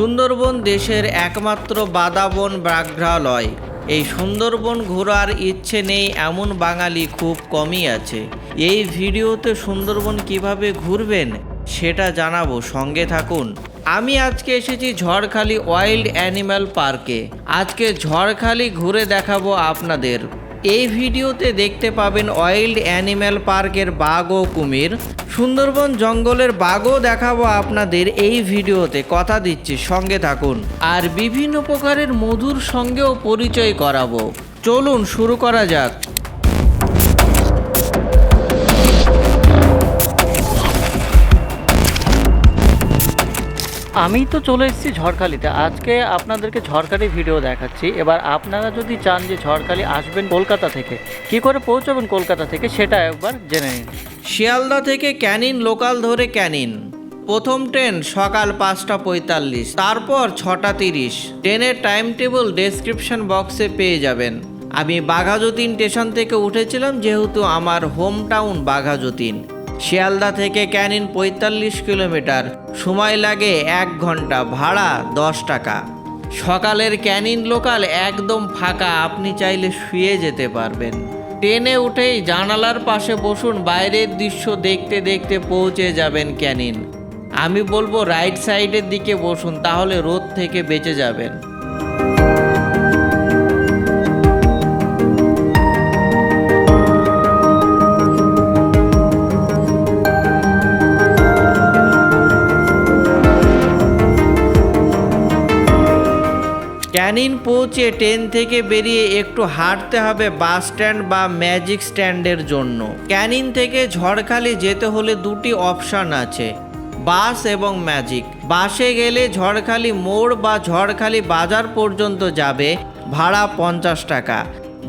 সুন্দরবন দেশের একমাত্র বাদাবন ব্যাঘ্রালয় এই সুন্দরবন ঘোরার ইচ্ছে নেই এমন বাঙালি খুব কমই আছে। এই ভিডিওতে সুন্দরবন কীভাবে ঘুরবেন, সেটা জানাব। সঙ্গে থাকুন। আমি আজকে এসেছি ঝড়খালি ওয়াইল্ড অ্যানিম্যাল পার্কে। আজকে ঝড়খালি ঘুরে দেখাবো আপনাদের। এই ভিডিওতে দেখতে পাবেন ওয়াইল্ড অ্যানিম্যাল পার্কের বাঘ ও কুমির। সুন্দরবন জঙ্গলের বাঘও দেখাবো আপনাদের এই ভিডিওতে। কথা দিচ্ছি, সঙ্গে থাকুন। আর বিভিন্ন প্রকারের মধুর সঙ্গেও পরিচয় করাবো। চলুন, শুরু করা যাক। আমি তো চলে এসেছি ঝড়খালিতে। আজকে আপনাদেরকে ঝড়খালি ভিডিও দেখাচ্ছি। এবার আপনারা যদি চান যে ঝড়খালি আসবেন কলকাতা থেকে, কি করে পৌঁছাবেন কলকাতা থেকে সেটা একবার জেনে নিন। শিয়ালদা থেকে ক্যানিন, লোকাল ধরে ক্যানিন। প্রথম ট্রেন সকাল পাঁচটা পঁয়তাল্লিশ, তারপর ছটা তিরিশ। ট্রেনের টাইম টেবিল ডেসক্রিপশন বক্সে পেয়ে যাবেন। আমি বাঘাযতীন স্টেশন থেকে উঠেছিলাম, যেহেতু আমার হোম টাউন বাঘাযতীন। শিয়ালদা থেকে ক্যানিন পঁয়তাল্লিশ কিলোমিটার। সময় লাগে এক ঘণ্টা, ভাড়া দশ টাকা। সকালের ক্যানিন লোকাল একদম ফাঁকা, আপনি চাইলে শুয়ে যেতে পারবেন। ট্রেনে উঠেই জানালার পাশে বসুন, বাইরের দৃশ্য দেখতে দেখতে পৌঁছে যাবেন ক্যানিন। আমি বলব রাইট সাইডের দিকে বসুন, তাহলে রোদ থেকে বেঁচে যাবেন। ক্যানিন পৌঁছে ট্রেন থেকে বেরিয়ে একটু হাঁটতে হবে বাস স্ট্যান্ড বা ম্যাজিক স্ট্যান্ডের জন্য। ক্যানিন থেকে ঝড়খালি যেতে হলে দুটি অপশান আছে, বাস এবং ম্যাজিক। বাসে গেলে ঝড়খালি মোড় বা ঝড়খালি বাজার পর্যন্ত যাবে, ভাড়া পঞ্চাশ টাকা।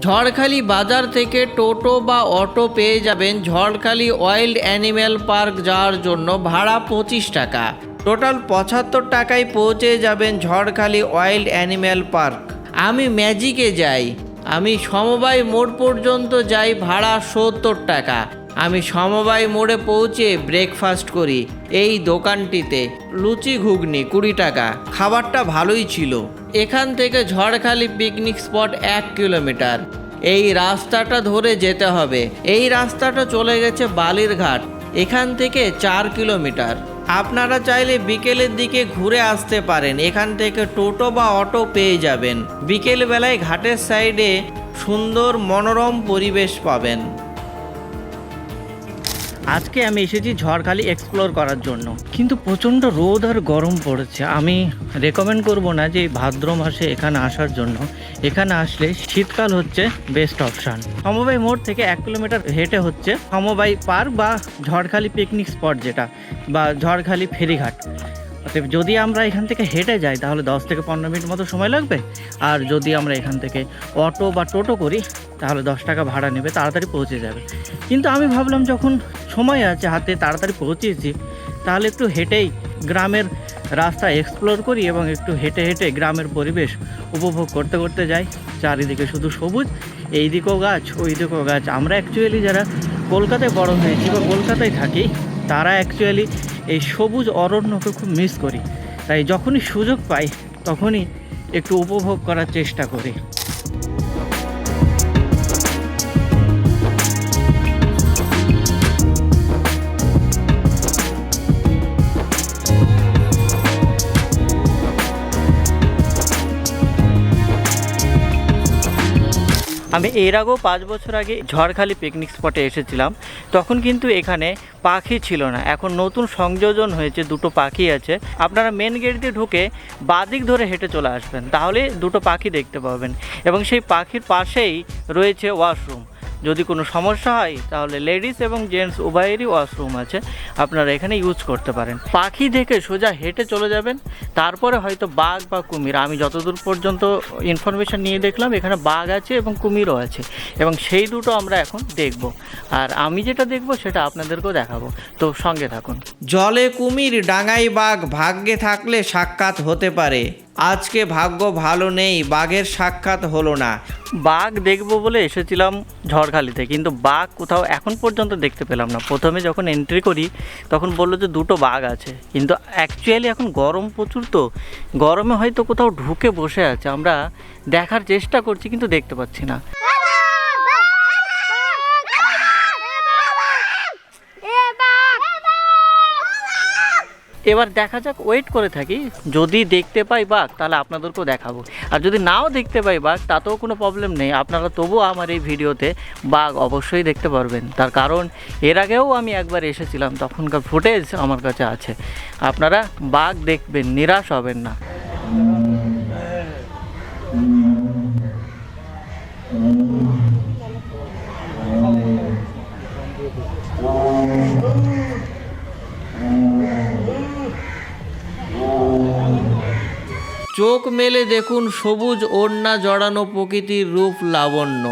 ঝড়খালি বাজার থেকে টোটো বা অটো পেয়ে যাবেন ঝড়খালি ওয়াইল্ড অ্যানিম্যাল পার্ক যাওয়ার জন্য ভাড়া পঁচিশ টাকা। টোটাল পঁচাত্তর টাকায় পৌঁছে যাবেন ঝড়খালি ওয়াইল্ড অ্যানিম্যাল পার্ক। আমি ম্যাজিকে যাই। আমি সমবায় মোড় পর্যন্ত যাই ভাড়া সত্তর টাকা। আমি সমবায় মোড়ে পৌঁছে ব্রেকফাস্ট করি এই দোকানটিতে। লুচি ঘুগনি কুড়ি টাকা। খাবারটা ভালোই ছিল। এখান থেকে ঝড়খালি পিকনিক স্পট এক কিলোমিটার। এই রাস্তাটা ধরে যেতে হবে। এই রাস্তাটা চলে গেছে বালিরঘাট এখান থেকে চার কিলোমিটার। আপনারা চাইলে বিকেলের দিকে ঘুরে আসতে পারেন। এখান থেকে টোটো বা অটো পেয়ে যাবেন। বিকেল বেলায় ঘাটের সাইডে সুন্দর মনোরম পরিবেশ পাবেন। আজকে আমি এসেছি ঝড়খালি এক্সপ্লোর করার জন্য। কিন্তু প্রচণ্ড রোদ আর গরম পড়েছে। আমি রেকমেন্ড করব না যে ভাদ্র মাসে এখানে আসার জন্য। এখানে আসলে শীতকাল হচ্ছে বেস্ট অপশান সমবাই মোড় থেকে এক কিলোমিটার হেঁটে হচ্ছে সমবাই পার্ক বা ঝড়খালি পিকনিক স্পট যেটা, বা ঝড়খালি ফেরিঘাট। অতএব যদি আমরা এখান থেকে হেঁটে যাই, তাহলে দশ থেকে পনেরো মিনিট মতো সময় লাগবে। আর যদি আমরা এখান থেকে অটো বা টোটো করি, তাহলে দশ টাকা ভাড়া নেবে, তাড়াতাড়ি পৌঁছে যাবে। কিন্তু আমি ভাবলাম যখন সময় আছে, হাতে তাড়াতাড়ি পৌঁছেছি, তাহলে একটু হেঁটেই গ্রামের রাস্তা এক্সপ্লোর করি এবং একটু হেঁটে হেঁটে গ্রামের পরিবেশ উপভোগ করতে করতে যাই। চারিদিকে শুধু সবুজ এই দিকেও গাছ ওই দিকেও গাছ। আমরা অ্যাকচুয়ালি যারা কলকাতায় বড় হয়েছি বা কলকাতায় থাকি, তারা অ্যাকচুয়ালি এই সবুজ অরণ্যকে খুব মিস করি। তাই যখনই সুযোগ পাই, তখনই একটু উপভোগ করার চেষ্টা করি। আমি এর আগেও পাঁচ বছর আগে ঝড়খালি পিকনিক স্পটে এসেছিলাম। তখন কিন্তু এখানে পাখি ছিল না। এখন নতুন সংযোজন হয়েছে, দুটো পাখি আছে। আপনারা মেন গেট দিয়ে ঢুকে বাদিক ধরে হেঁটে চলে আসবেন। তাহলে দুটো পাখি দেখতে পাবেন। এবং সেই পাখির পাশেই রয়েছে ওয়াশরুম যদি কোনো সমস্যা হয়, তাহলে লেডিস এবং জেন্টস উভয়েরই ওয়াশরুম আছে। আপনারা এখানে ইউজ করতে পারেন। পাখি দেখে সোজা হেঁটে চলে যাবেন। তারপরে হয়তো বাঘ বা কুমির, আমি যতদূর পর্যন্ত ইনফরমেশন নিয়ে দেখলাম, এখানে বাঘ আছে এবং কুমিরও আছে। এবং সেই দুটো আমরা এখন দেখব। আর আমি যেটা দেখব, সেটা আপনাদেরকেও দেখাবো। তো সঙ্গে থাকুন। জলে কুমির ডাঙাই বাঘ, ভাগ্যে থাকলে সাক্ষাৎ হতে পারে। আজকে ভাগ্য ভালো নেই, বাঘের সাক্ষাৎ হলো না। বাঘ দেখব বলে এসেছিলাম ঝড়খালিতে, কিন্তু বাঘ কোথাও এখন পর্যন্ত দেখতে পেলাম না। প্রথমে যখন এন্ট্রি করি, তখন বলল যে দুটো বাঘ আছে। কিন্তু অ্যাকচুয়ালি এখন গরম প্রচুর তো, গরমে হয়তো কোথাও ঢুকে বসে আছে। আমরা দেখার চেষ্টা করছি, কিন্তু দেখতে পাচ্ছি না। এবার দেখা যাক ওয়েট করে থাকি। যদি দেখতে পাই বাঘ, তাহলে আপনাদেরকেও দেখাবো। আর যদি নাও দেখতে পাই বাঘ, তাতেও কোনো প্রবলেম নেই। আপনারা তবুও আমার এই ভিডিওতে বাঘ অবশ্যই দেখতে পারবেন। তার কারণ, এর আগেও আমি একবার এসেছিলাম, তখনকার ফুটেজ আমার কাছে আছে। আপনারা বাঘ দেখবেন, নিরাশ হবেন না। চোখ মেলে দেখুন সবুজ ওড়না জড়ানো প্রকৃতির রূপ লাবণ্য।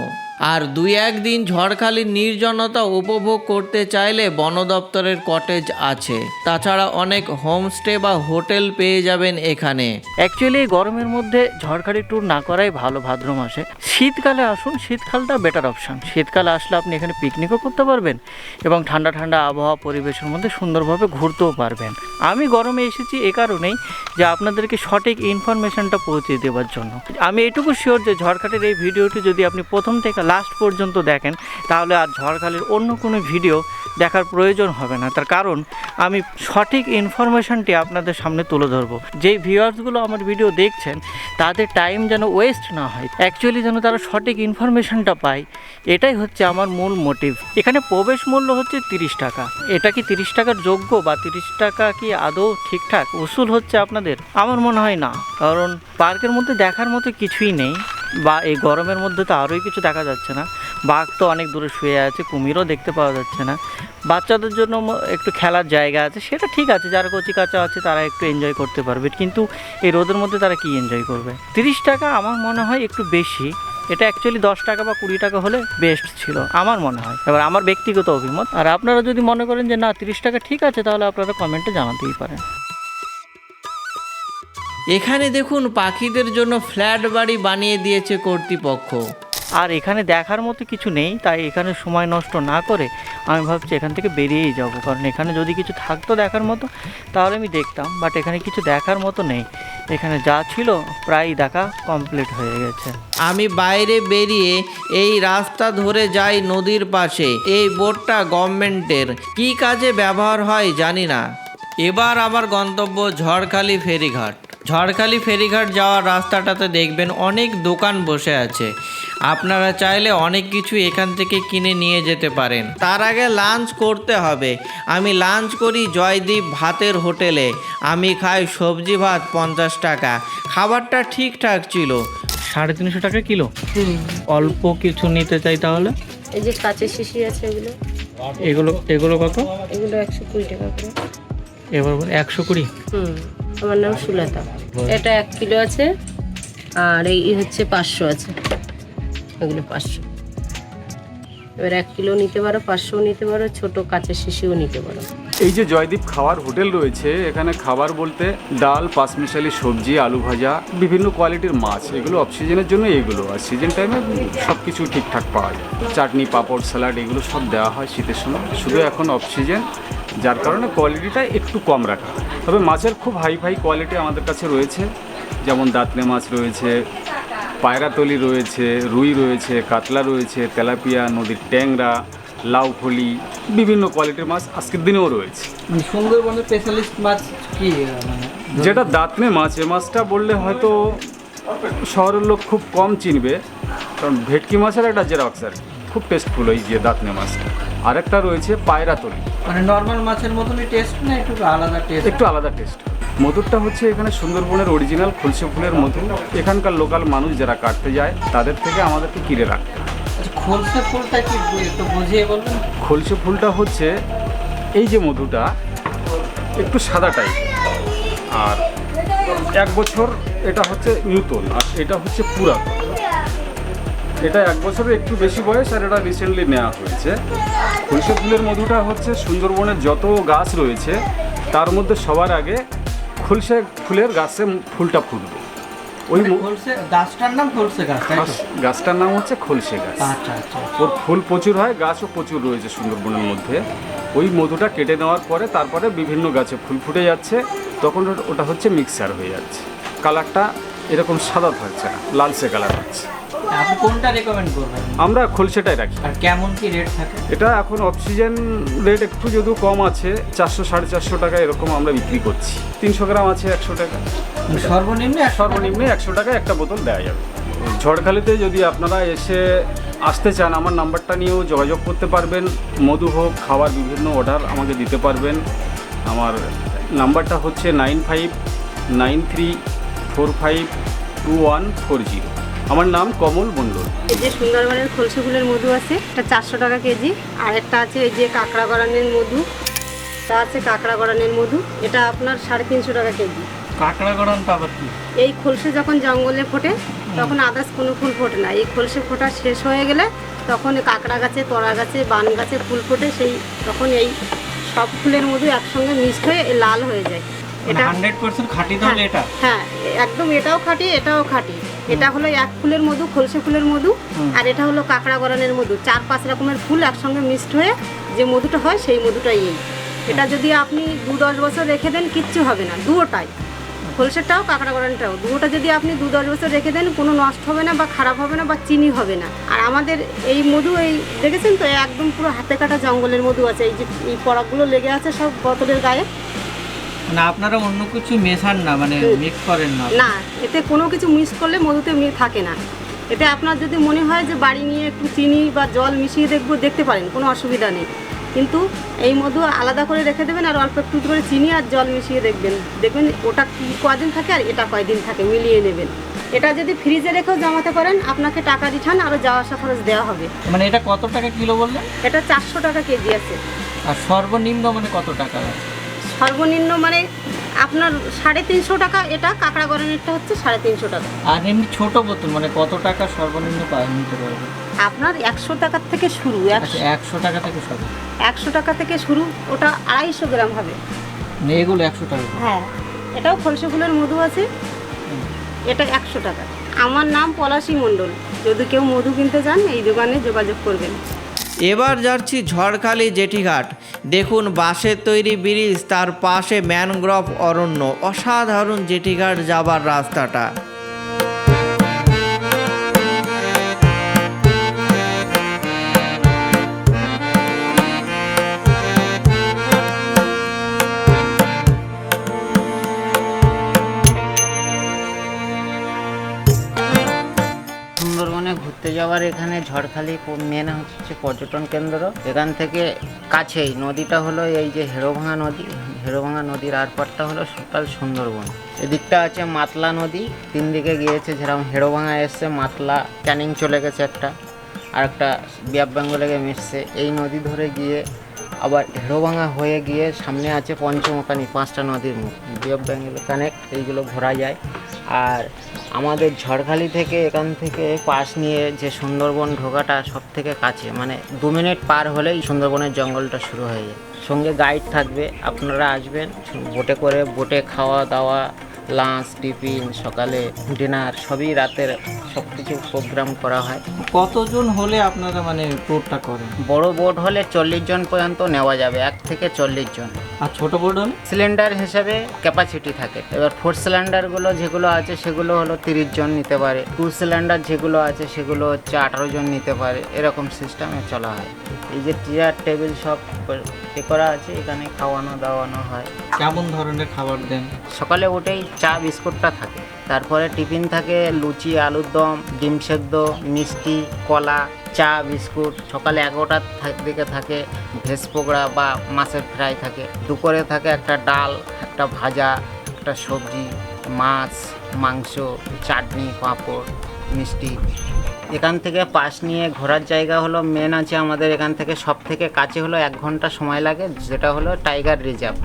আর দুই একদিন ঝড়খালির নির্জনতা উপভোগ করতে চাইলে বন দপ্তরের কটেজ আছে। তাছাড়া অনেক হোমস্টে বা হোটেল পেয়ে যাবেন এখানে। অ্যাকচুয়ালি গরমের মধ্যে ঝড়খালি ট্যুর না করাই ভালো ভাদ্র মাসে। শীতকালে আসুন, শীতকালটা বেটার অপশান শীতকালে আসলে আপনি এখানে পিকনিকও করতে পারবেন এবং ঠান্ডা ঠান্ডা আবহাওয়া পরিবেশের মধ্যে সুন্দরভাবে ঘুরতেও পারবেন। আমি গরমে এসেছি এ কারণেই যে আপনাদেরকে সঠিক ইনফরমেশনটা পৌঁছে দেওয়ার জন্য। আমি এটুকু শিওর যে ঝড়খালির এই ভিডিওটি যদি আপনি প্রথম থেকে লাস্ট পর্যন্ত দেখেন, তাহলে আর ঝড়খালির অন্য কোনো ভিডিও দেখার প্রয়োজন হবে না। তার কারণ, আমি সঠিক ইনফরমেশনটি আপনাদের সামনে তুলে ধরবো। যেই ভিউয়ার্সগুলো আমার ভিডিও দেখছেন, তাদের টাইম যেন ওয়েস্ট না হয়। অ্যাকচুয়ালি যেন তারা সঠিক ইনফরমেশনটা পায়। এটাই হচ্ছে আমার মূল মোটিভ এখানে প্রবেশ মূল্য হচ্ছে তিরিশ টাকা। এটা কি তিরিশ টাকার যোগ্য বা তিরিশ টাকা কি আদৌ ঠিকঠাক? উসুল হচ্ছে আপনাদের? আমার মনে হয় না। কারণ পার্কের মধ্যে দেখার মতো কিছুই নেই বা এই গরমের মধ্যে তো আরোই কিছু দেখা যাচ্ছে না। বাঘ তো অনেক দূরে শুয়ে আছে, কুমিরও দেখতে পাওয়া যাচ্ছে না। বাচ্চাদের জন্য একটু খেলার জায়গা আছে, সেটা ঠিক আছে। যারা কচি কাঁচা আছে, তারা একটু এনজয় করতে পারবে। কিন্তু এই রোদের মধ্যে তারা কি এনজয় করবে? তিরিশ টাকা আমার মনে হয় একটু বেশি। এটা অ্যাকচুয়ালি দশ টাকা বা কুড়ি টাকা হলে বেস্ট ছিল, আমার মনে হয়। এবার আমার ব্যক্তিগত অভিমত। আর আপনারা যদি মনে করেন যে না, তিরিশ টাকা ঠিক আছে, তাহলে আপনারা কমেন্টে জানাতেই পারেন। এখানে দেখুন, পাখিদের জন্য ফ্ল্যাট বাড়ি বানিয়ে দিয়েছে কর্তৃপক্ষ। আর এখানে দেখার মতো কিছু নেই, তাই এখানে সময় নষ্ট না করে আমি ভাবছি এখান থেকে বেরিয়েই যাব। কারণ এখানে যদি কিছু থাকতো দেখার মতো, তাহলে আমি দেখতাম বাট এখানে কিছু দেখার মতো নেই। এখানে যা ছিল প্রায় দেখা কমপ্লিট হয়ে গেছে। আমি বাইরে বেরিয়ে এই রাস্তা ধরে যাই নদীর পাশে, এই বোটটা গভর্নমেন্টের। কি কাজে ব্যবহার হয় জানি না। এবার আমার গন্তব্য ঝড়খালি ফেরিঘাট। ঝড়খালি ফেরিঘাট যাওয়ার রাস্তাটাতে দেখবেন অনেক দোকান বসে আছে। আপনারা চাইলে অনেক কিছু এখান থেকে কিনে নিয়ে যেতে পারেন। তার আগে লাঞ্চ করতে হবে। আমি লাঞ্চ করি জয়দীপ ভাতের হোটেলে। আমি খাই সবজি ভাত পঞ্চাশ টাকা। খাবারটা ঠিকঠাক ছিল। সাড়ে তিনশো টাকা কিলো? অল্প কিছু নিতে চাই তাহলে? এই যে কাঁচের শিশি আছে এগুলো। এগুলো এগুলো কত? এগুলো একশো কুড়ি টাকা করে। এবার একশো কুড়ি? হুম আমার নাম সুলতা। এটা এক কিলো আছে আর এই হচ্ছে পাঁচশো আছে। এগুলো পাঁচশো। এবার এক কিলো নিতে পারো, পাঁচশোও নিতে পারো, ছোট কাঁচের শিশিও নিতে পারো। এই যে জয়দীপ খাওয়ার হোটেল রয়েছে, এখানে খাবার বলতে ডাল পাঁচমিশালি সবজি, আলু ভাজা, বিভিন্ন কোয়ালিটির মাছ, এগুলো অফ সিজনের জন্য এইগুলো। আর সিজন টাইমে সব কিছু ঠিকঠাক পাওয়া যায়। চাটনি, পাঁপড় স্যালাড এগুলো সব দেওয়া হয় শীতের সময়। শুধু এখন অফ সিজন যার কারণে কোয়ালিটিটা একটু কম রাখা তবে মাছের খুব হাই ফাই কোয়ালিটি আমাদের কাছে রয়েছে। যেমন দাঁতনে মাছ রয়েছে পায়রাতলি রয়েছে রুই রয়েছে কাতলা রয়েছে তেলাপিয়া নদীর ট্যাংরা লাউফলি বিভিন্ন কোয়ালিটির মাছ আজকের দিনেও রয়েছে। মানে সুন্দরবনের স্পেশালিস্ট মাছ কি মানে যেটা দাঁতনে মাছ এ মাছটা বললে হয়তো শহরের লোক খুব কম চিনবে কারণ ভেটকি মাছের একটা জেরক্স আর। খুব টেস্টফুল ওই যে দাঁতনে মাছটা আরেকটা রয়েছে পায়রাতলি। মানে নর্মাল মাছের মতনই টেস্ট না একটু আলাদা টেস্ট একটু আলাদা টেস্ট মধুরটা হচ্ছে এখানে সুন্দরবনের অরিজিনাল খুলসে ফুলের মধু। এখানকার লোকাল মানুষ যারা কাটতে যায় তাদের থেকে আমাদেরকে কিনে রাখতে আচ্ছা খোলসে ফুলটা কি একটু বুঝিয়ে বলবেন? খলসে ফুলটা হচ্ছে এই যে মধুটা একটু সাদা টাইপ আর এক বছর এটা হচ্ছে নূতন আর এটা হচ্ছে পুরাতন। এটা এক বছরের একটু বেশি বয়স আর এটা রিসেন্টলি নেওয়া হয়েছে। খলসে ফুলের মধুটা হচ্ছে সুন্দরবনের যত গাছ রয়েছে তার মধ্যে সবার আগে খলসে ফুলের গাছে ফুলটা ফুটবে। ওই ম- গাছটার নাম খোলসে গাছ গাছটার নাম হচ্ছে খলসে গাছ। আচ্ছা আচ্ছা ওর ফুল প্রচুর হয় গাছও প্রচুর রয়েছে সুন্দরবনের মধ্যে। ওই মধুটা কেটে নেওয়ার পরে তারপরে বিভিন্ন গাছে ফুল ফুটে যাচ্ছে তখন ওটা- ওটা হচ্ছে মিক্সার হয়ে যাচ্ছে। কালারটা এরকম সাদা থাকছে না লালচে কালার হচ্ছে। আপনি কোনটা রেকমেন্ড করবেন? আমরা খলসেটাই রাখি। আর কেমন কি রেট থাকে? এটা এখন অক্সিজেন রেট একটু যদিও কম আছে চারশো সাড়ে চারশো টাকা এরকম আমরা বিক্রি করছি। তিনশো গ্রাম আছে একশো টাকা। সর্বনিম্ন সর্বনিম্ন একশো টাকা একটা বোতল দেওয়া যাবে। ঝড়খালিতে যদি আপনারা এসে আসতে চান আমার নাম্বারটা নিয়েও যোগাযোগ করতে পারবেন। মধু হোক খাওয়ার বিভিন্ন অর্ডার আমাকে দিতে পারবেন। আমার নাম্বারটা হচ্ছে nine five nine three four five two one four zero. আমার নাম কমল মণ্ডল। এই যে সুন্দরবনের খলসি ফুলের মধু আছে এটা চারশো টাকা কেজি। আর একটা আছে এই যে কাঁকড়া গড়ানের মধু। তা আছে কাঁকড়া গড়ানের মধু এটা আপনার সাড়ে তিনশো টাকা কেজি। কাঁকড়া গড়ানটা আবার কি? এই খলসে যখন জঙ্গলে ফোটে তখন আদার্স কোনো ফুল ফোটে না। এই খলসে ফোটা শেষ হয়ে গেলে তখন কাঁকড়া গাছে তরা গাছে বান গাছে ফুল ফোটে সেই তখন এই সব ফুলের মধু একসঙ্গে মিক্সড হয়ে লাল হয়ে যায়। এটা হান্ড্রেড পার্সেন্ট খাঁটি তাহলে এটা? হ্যাঁ একদম এটাও খাঁটি এটাও খাঁটি। এটা হলো এক ফুলের মধু খলসে ফুলের মধু আর এটা হলো কাঁকড়া গড়ানের মধু। চার পাঁচ রকমের ফুল একসঙ্গে মিক্সড হয়ে যে মধুটা হয় সেই মধুটাই এই। এটা যদি আপনি দু দশ বছর রেখে দেন কিচ্ছু হবে না। দুটোটাই খোলসেরটাও কাঁকড়া গড়ানটাও দুটোটা যদি আপনি দু দশ বছর রেখে দেন কোনো নষ্ট হবে না বা খারাপ হবে না বা চিনি হবে না। আর আমাদের এই মধু এই দেখেছেন তো একদম পুরো হাতে কাটা জঙ্গলের মধু আছে। এই যে এই পরাগগুলো লেগে আছে সব বোতলের গায়ে। মানে আপনারা অন্য কিছু মেশান না মানে মিক্স করেন না? না এতে কোনো কিছু মিক্স করলে মধুতে মি- থাকে না। এতে আপনার যদি মনে হয় যে বাড়ি নিয়ে একটু চিনি বা জল মিশিয়ে দেখব দেখতে পারেন কোনো অসুবিধা নেই। কিন্তু এই মধু আলাদা করে রেখে দেবেন আর অল্প একটু করে চিনি আর জল মিশিয়ে দেখবেন। দেখবেন ওটা কি কদিন থাকে আর এটা কয়দিন থাকে মিলিয়ে নেবেন। এটা যদি ফ্রিজে রেখেও জমাতে পারেন আপনাকে টাকা রিটার্ন আরও যাওয়া আসা খরচ দেওয়া হবে। মানে এটা কত টাকা কিলো বললেন? এটা চারশো টাকা কেজি আছে। আর সর্বনিম্ন মানে কত টাকা? আছে সর্বনিম্ন মানে আপনার সাড়ে তিনশো টাকা এটা কাঁকড়া গরনেরটা হচ্ছে সাড়ে তিনশো টাকা। আর এমনি ছোট বোতল মানে কত টাকা সর্বনিম্ন পাওয়া নিতে পারবে? আপনার একশো টাকার থেকে শুরু একশো আচ্ছা একশো টাকা থেকে শুরু। একশো টাকা থেকে শুরু ওটা আড়াইশো গ্রাম হবে। এগুলো একশো টাকা হ্যাঁ এটাও খলসে ফুলের মধু আছে। এটা একশো টাকা। আমার নাম পলাশী মণ্ডল। যদি কেউ মধু কিনতে চান এই দোকানে যোগাযোগ করবেন। এবার যাচ্ছি ঝড়খালি জেঠিঘাট। দেখুন বাঁশের তৈরি ব্রিজ, তার পাশে ম্যানগ্রোভ অরণ্য। অসাধারণ জেঠিঘাট যাবার রাস্তাটা। যাওয়ার এখানে ঝড়খালি মেন হচ্ছে পর্যটন কেন্দ্র। এখান থেকে কাছেই, নদীটা হলো এই যে হেরোভাঙা নদী। হেরোভাঙা নদীর আর পারটা হলো সকাল সুন্দরবন। এদিকটা আছে মাতলা নদী। তিন দিকে গিয়েছে, যেরকম হেরোভাঙা এসছে, মাতলা ক্যানিং চলে গেছে একটা। আর একটা বিয়াব বেঙ্গলে মিশছে। এই নদী ধরে গিয়ে আবার হেরোভাঙা হয়ে গিয়ে সামনে আছে পঞ্চমকানি, পাঁচটা নদীর মুখ বিয়াব বেঙ্গলে কানেক্ট এইগুলো ঘোরা যায়। আর আমাদের ঝড়খালি থেকে এখান থেকে পাশ নিয়ে যে সুন্দরবন ঢোকাটা সব থেকে কাছে মানে দু মিনিট পার হলেই সুন্দরবনের জঙ্গলটা শুরু হয়ে যায়। সঙ্গে গাইড থাকবে আপনারা আসবেন বোটে করে বোটে খাওয়া দাওয়া লাঞ্চ টিফিন সকালে ডিনার সবই রাতের সব কিছু প্রোগ্রাম করা হয়। কতজন হলে আপনারা মানে ট্যুরটা করেন? বড় বোট হলে চল্লিশ জন পর্যন্ত নেওয়া যাবে এক থেকে চল্লিশ জন। আর ছোট হলে সিলিন্ডার হিসাবে ক্যাপাসিটি থাকে। এবার ফোর সিলিন্ডারগুলো যেগুলো আছে সেগুলো হলো তিরিশ জন নিতে পারে। টু সিলিন্ডার যেগুলো আছে সেগুলো হচ্ছে আঠারো জন নিতে পারে। এরকম সিস্টেমে চলা হয়। এই যে চেয়ার টেবিল সব এ করা আছে এখানে খাওয়ানো দাওয়ানো হয়। কেমন ধরনের খাবার দেন? সকালে উঠেই চা বিস্কুটটা থাকে। তারপরে টিফিন থাকে লুচি আলুর দম ডিম সেদ্ধ মিষ্টি কলা চা, বিস্কুট, সকালে এগারোটার দিকে থাকে, ভেজ পোকড়া বা মাছের ফ্রাই থাকে। দুপুরে থাকে একটা ডাল, একটা ভাজা, একটা সবজি, মাছ, মাংস, চাটনি, পাঁপড়, মিষ্টি। এখান থেকে পাশ নিয়ে ঘোরার জায়গা হলো মেন আছে আমাদের এখান থেকে সব থেকে কাছে হলো এক ঘণ্টা সময় লাগে যেটা হলো টাইগার রিজার্ভ।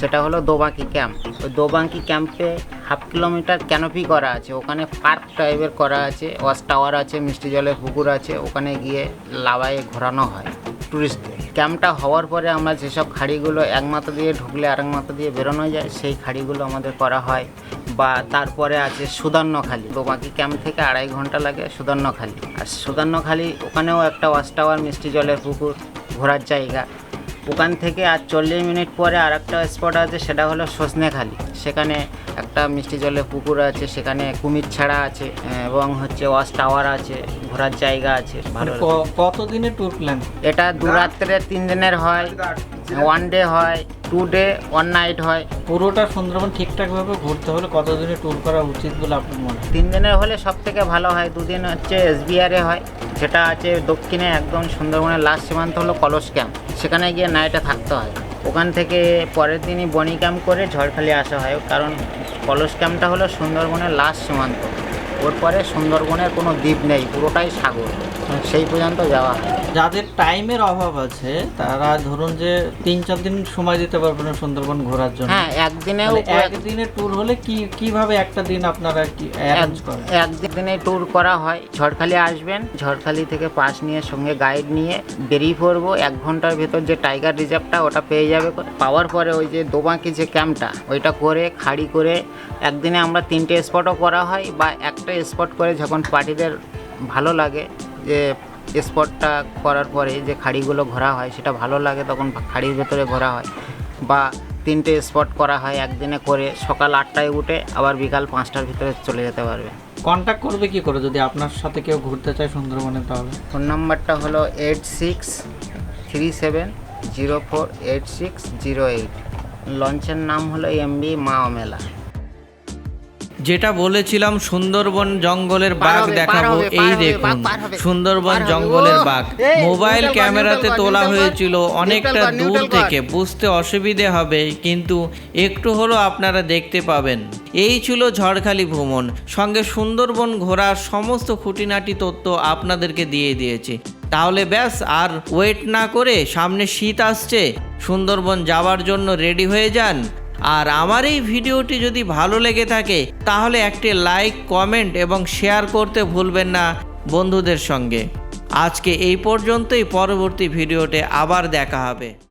সেটা হলো দোবাঙ্কি ক্যাম্প। ওই দোবাঙ্কি ক্যাম্পে হাফ কিলোমিটার ক্যানোপি করা আছে। ওখানে পার্ক টাইপের করা আছে ওয়াচ টাওয়ার আছে মিষ্টি জলের পুকুর আছে ওখানে গিয়ে লাভায় ঘোরানো হয় টুরিস্টদের ক্যাম্পটা হওয়ার পরে আমরা যেসব খাড়িগুলো এক মাথা দিয়ে ঢুকলে আরেক মাথা দিয়ে বেরোনো যায় সেই খাড়িগুলো আমাদের করা হয়। বা তারপরে আছে সুদর্ণখালি দোবাকি ক্যাম্প থেকে আড়াই ঘণ্টা লাগে সুদর্ণখালি আর সুদর্ণখালি ওখানেও একটা ওয়াশ টাওয়ার মিষ্টি জলের পুকুর ঘোরার জায়গা। ওখান থেকে আর চল্লিশ মিনিট পরে আর একটা স্পট আছে সেটা হলো সজনেখালি। সেখানে একটা মিষ্টি জলের পুকুর আছে সেখানে কুমির ছাড়া আছে এবং হচ্ছে ওয়াশ টাওয়ার আছে ঘোরার জায়গা আছে। ভালো কত দিনের ট্যুর প্ল্যান? এটা দু রাত্রে তিন দিনের হয় ওয়ান ডে হয় টু ডে ওয়ান নাইট হয়। পুরোটা সুন্দরবন ঠিকঠাকভাবে ঘুরতে হলে কত দিনের ট্যুর করা উচিত বলে আপনার মনে হয়? তিন দিনের হলে সব থেকে ভালো হয়। দুদিন হচ্ছে এসবিআরে হয়। যেটা আছে দক্ষিণে একদম সুন্দরবনের লাস্ট সীমান্ত হলো কলস ক্যাম্প সেখানে গিয়ে নাইটে থাকতে হয়। ওখান থেকে পরের দিনই বনি ক্যাম্প করে ঝড়খালি আসা হয়। কারণ কলস ক্যাম্পটা হলো সুন্দরবনের লাস্ট সীমান্ত। ওর পরে সুন্দরবনের কোনো দ্বীপ নেই পুরোটাই সাগর। সেই পর্যন্ত যাওয়া হয়। যাদের টাইমের অভাব আছে তারা ধরুন যে তিন চার দিন সময় দিতে পারবে না সুন্দরবন ঘোরার জন্য। হ্যাঁ একদিনেও একদিনে ট্যুর হলে কি কীভাবে একটা দিন আপনারা কি অ্যারেঞ্জ করেন? একদিনে ট্যুর করা হয়। ঝড়খালি আসবেন ঝড়খালি থেকে পাস নিয়ে সঙ্গে গাইড নিয়ে বেরিয়ে পড়ব। এক ঘণ্টার ভেতর যে টাইগার রিজার্ভটা ওটা পেয়ে যাবে। পাওয়ার পরে ওই যে দোবাঁকি যে ক্যাম্পটা ওইটা করে খাড়ি করে একদিনে আমরা তিনটে স্পটও করা হয় বা একটা স্পট করে যখন পার্টিদের ভালো লাগে যে স্পটটা করার পরে যে খাড়িগুলো ঘোরা হয় সেটা ভালো লাগে তখন খাড়ির ভেতরে ঘোরা হয়। বা তিনটে স্পট করা হয় একদিনে করে সকাল আটটায় উঠে আবার বিকাল পাঁচটার ভিতরে চলে যেতে পারবে। কন্ট্যাক্ট করবে কি করে? যদি আপনার সাথে কেউ ঘুরতে চায় সুন্দরবনে তাহলে। ফোন নাম্বারটা হলো eight six three seven zero four eight six zero eight লঞ্চের নাম হলো এমবি মা অমেলা। যেটা বলেছিলাম সুন্দরবন জঙ্গলের বাঘ দেখাবো এই দেখুন সুন্দরবন জঙ্গলের বাঘ। মোবাইল ক্যামেরাতে তোলা হয়েছিল অনেকটা দূর থেকে বুঝতে অসুবিধে হবে কিন্তু একটু হলেও আপনারা দেখতে পাবেন। এই ছিল ঝড়খালি ভ্রমণ। সঙ্গে সুন্দরবন ঘোরার সমস্ত খুঁটিনাটি তথ্য আপনাদেরকে দিয়ে দিয়েছি। তাহলে ব্যাস আর ওয়েট না করে সামনে শীত আসছে সুন্দরবন যাওয়ার জন্য রেডি হয়ে যান। আর আমার এই ভিডিওটি যদি ভালো লেগে থাকে, তাহলে একটি লাইক, কমেন্ট এবং শেয়ার করতে ভুলবেন না বন্ধুদের সঙ্গে। আজকে এই পর্যন্তই, পরবর্তী ভিডিওতে আবার দেখা হবে।